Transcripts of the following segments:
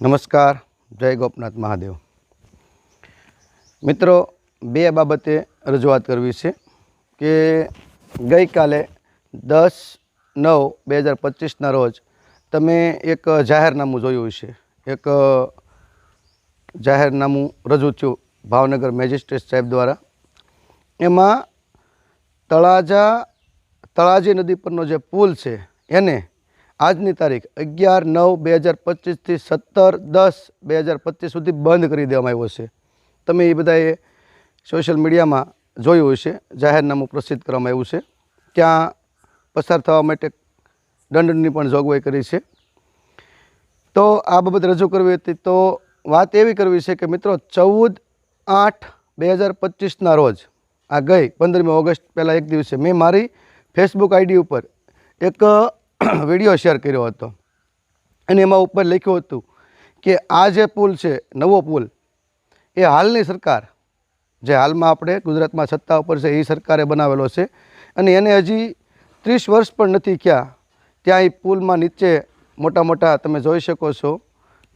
નમસ્કાર, જય ગોપનાથ મહાદેવ. મિત્રો, બે બાબતે રજૂઆત કરવી છે કે ગઈકાલે દસ નવ બે હજાર પચીસના રોજ તમે એક જાહેરનામું જોયું છે એક જાહેરનામું રજૂ થયું ભાવનગર મેજિસ્ટ્રેટ સાહેબ દ્વારા. એમાં તળાજા, તળાજી નદી પરનો જે પુલ છે, એને આજની તારીખ અગિયાર નવ બે હજાર પચીસથી સત્તર દસ બે હજાર પચીસ સુધી બંધ કરી દેવામાં આવ્યો છે. તમે એ બધાએ સોશિયલ મીડિયામાં જોયું હશે, જાહેરનામું પ્રસિદ્ધ કરવામાં આવ્યું છે. ત્યાં પસાર થવા માટે દંડની પણ જોગવાઈ કરી છે. તો આ બાબત રજૂ કરવી હતી તો વાત એવી કરવી છે કે મિત્રો ચૌદ આઠ બે હજાર પચીસના રોજ આ ગઈ પંદરમી ઓગસ્ટ પહેલાં એક દિવસે મેં મારી ફેસબુક આઈડી ઉપર એક વીડિયો શેર કર્યો હતો. અને એમાં ઉપર લખ્યું હતું કે આ જે પુલ છે, નવો પુલ, એ હાલની સરકાર, જે હાલમાં આપણે ગુજરાતમાં સત્તા ઉપર છે, એ સરકારે બનાવેલો છે. અને એને હજી ત્રીસ વર્ષ પણ નથી ક્યાં ત્યાં એ પુલમાં નીચે મોટા મોટા તમે જોઈ શકો છો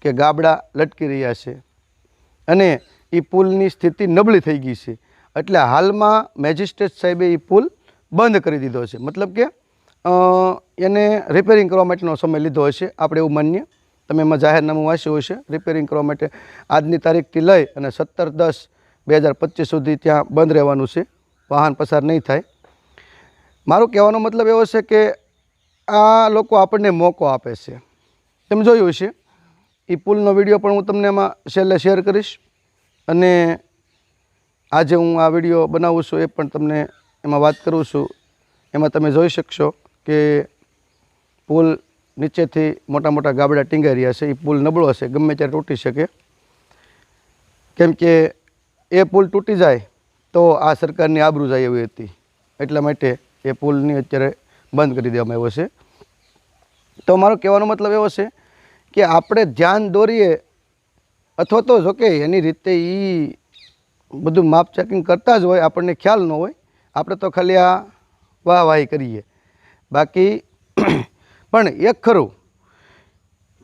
કે ગાબડા લટકી રહ્યા છે. અને એ પુલની સ્થિતિ નબળી થઈ ગઈ છે. એટલે હાલમાં મેજિસ્ટ્રેટ સાહેબે એ પુલ બંધ કરી દીધો છે. મતલબ કે એને રિપેરિંગ કરવા માટેનો સમય લીધો હશે આપણે એવું માનીએ. તમે એમાં જાહેરનામું વાંચ્યું હશે. રિપેરિંગ કરવા માટે આજની તારીખથી લઈ અને સત્તર દસ બે હજાર પચીસ સુધી ત્યાં બંધ રહેવાનું છે. વાહન પસાર નહીં થાય. મારો કહેવાનો મતલબ એવો છે કે આ લોકો આપણને મોકો આપે છે. તમે જોયું છે એ પુલનો વીડિયો પણ હું તમને એમાં છેલ્લે શેર કરીશ. અને આજે હું આ વીડિયો બનાવું છું એ પણ તમને એમાં વાત કરું છું. એમાં તમે જોઈ શકશો કે પુલ નીચેથી મોટા મોટા ગાબડા ટીંગાઈ રહ્યા છે એ પુલ નબળો હશે, ગમે ત્યારે તૂટી શકે. કેમ કે એ પુલ તૂટી જાય તો આ સરકારની આબરૂ જાય એવી હતી. એટલા માટે એ પુલની અત્યારે બંધ કરી દેવામાં આવ્યો છે. તો મારો કહેવાનો મતલબ એવો છે કે આપણે ધ્યાન દોરીએ અથવા તો જોકે એની રીતે એ બધું માપ ચેકિંગ કરતા જ હોય, આપણને ખ્યાલ ન હોય, આપણે તો ખાલી આ વાહવાહી કરીએ. બાકી પણ એક ખરું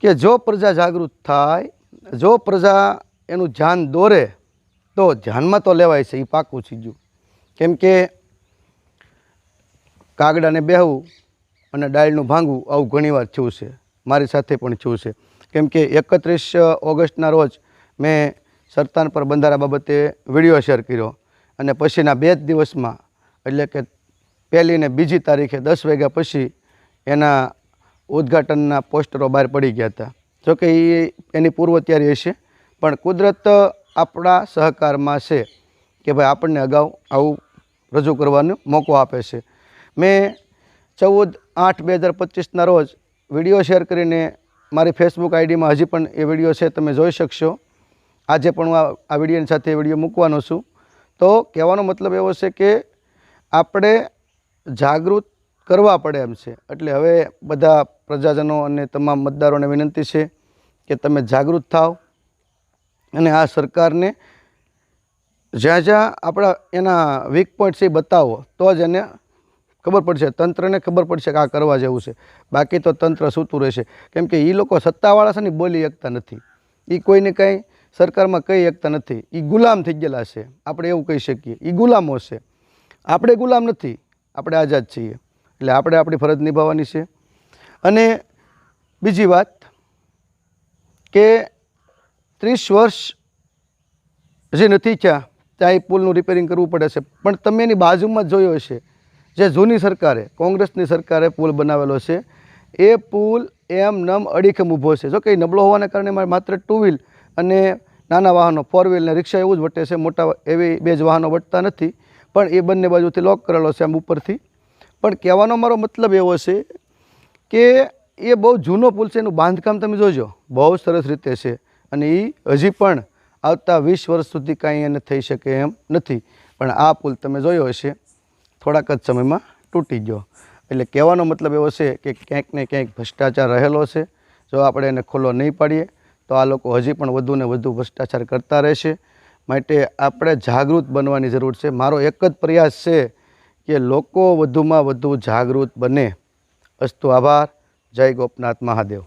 કે જો પ્રજા જાગૃત થાય, જો પ્રજા એનું ધ્યાન દોરે, તો ધ્યાનમાં તો લેવાય છે, એ પાકું ચીજું કેમ કે કાગડાને બેહવું અને ડાળનું ભાંગવું આવું ઘણીવાર થયું છે. મારી સાથે પણ થયું છે. કેમ કે એકત્રીસ ઓગસ્ટના રોજ મેં સરતાન પર બંધારા બાબતે વીડિયો શેર કર્યો અને પછીના બે જ દિવસમાં, એટલે કે પહેલી ને બીજી તારીખે દસ વાગ્યા પછી એના ઉદ્ઘાટનના પોસ્ટરો બહાર પડી ગયા હતા. જોકે એ એની પૂર્વ તૈયારી હશે. પણ કુદરત આપણા સહકારમાં છે કે ભાઈ આપણને અગાઉ આવું રજૂ કરવાનો મોકો આપે છે. મેં ચૌદ આઠ બે હજાર પચીસના રોજ વીડિયો શેર કરીને મારી ફેસબુક આઈડીમાં હજી પણ એ વીડિયો છે, તમે જોઈ શકશો. આજે પણ હું આ વિડીયોની સાથે વીડિયો મૂકવાનો છું. તો કહેવાનો મતલબ એવો છે કે આપણે જાગૃત કરવા પડે એમ છે. એટલે હવે બધા પ્રજાજનો અને તમામ મતદારોને વિનંતી છે કે તમે જાગૃત થાઓ અને આ સરકારને જ્યાં જ્યાં આપણા એના વીક પોઈન્ટ છે એ બતાવો, તો જ એને ખબર પડશે, તંત્રને ખબર પડશે કે આ કરવા જેવું છે. બાકી તો તંત્ર સૂતું રહેશે. કેમ કે એ લોકો સત્તાવાળા છે ને બોલી શકતા નથી. એ કોઈને કાંઈ સરકારમાં કહી શકતા નથી. એ ગુલામ થઈ ગયેલા છે. આપણે એવું કહી શકીએ. એ ગુલામો છે. આપણે ગુલામ નથી. આપણે આઝાદ છીએ. એટલે આપણે આપણી ફરજ નિભાવવાની છે. અને બીજી વાત કે ત્રીસ વર્ષ હજી નથી થયા, ત્યાં એ પુલનું રિપેરિંગ કરવું પડે છે. પણ તમે એની બાજુમાં જ જોયો હશે, જે જૂની સરકારે, કોંગ્રેસની સરકારે પુલ બનાવેલો છે, એ પુલ એમ નમ અડીખમ ઊભો છે. જો કે નબળો હોવાને કારણે માત્ર ટુ વ્હીલ અને નાના વાહનો ફોર વ્હીલ ને રિક્ષા એવું જ વટે છે. મોટા એવી બે જ વાહનો વટતા નથી. પણ એ બંને બાજુથી લોક કરેલો છે આમ ઉપરથી. પણ કહેવાનો મારો મતલબ એવો છે કે એ બહુ જૂનો પુલ છે, એનું બાંધકામ તમે જોજો. બહુ સરસ રીતે છે. અને એ હજી પણ આવતા વીસ વર્ષ સુધી કાંઈ એને થઈ શકે એમ નથી. પણ આ પુલ તમે જોયો હશે, થોડાક જ સમયમાં તૂટી ગયો. એટલે કહેવાનો મતલબ એવો છે કે ક્યાંક ને ક્યાંક ભ્રષ્ટાચાર રહેલો છે. જો આપણે એને ખુલ્લો નહીં પાડીએ, તો આ લોકો હજી પણ વધુ ને વધુ ભ્રષ્ટાચાર કરતા રહેશે. માટે આપણે જાગૃત બનવાની જરૂર છે. મારો એક જ પ્રયાસ છે કે લોકો વધુમાં વધુ જાગૃત બને. અસ્તુ આભાર. જય ગોપનાથ મહાદેવ.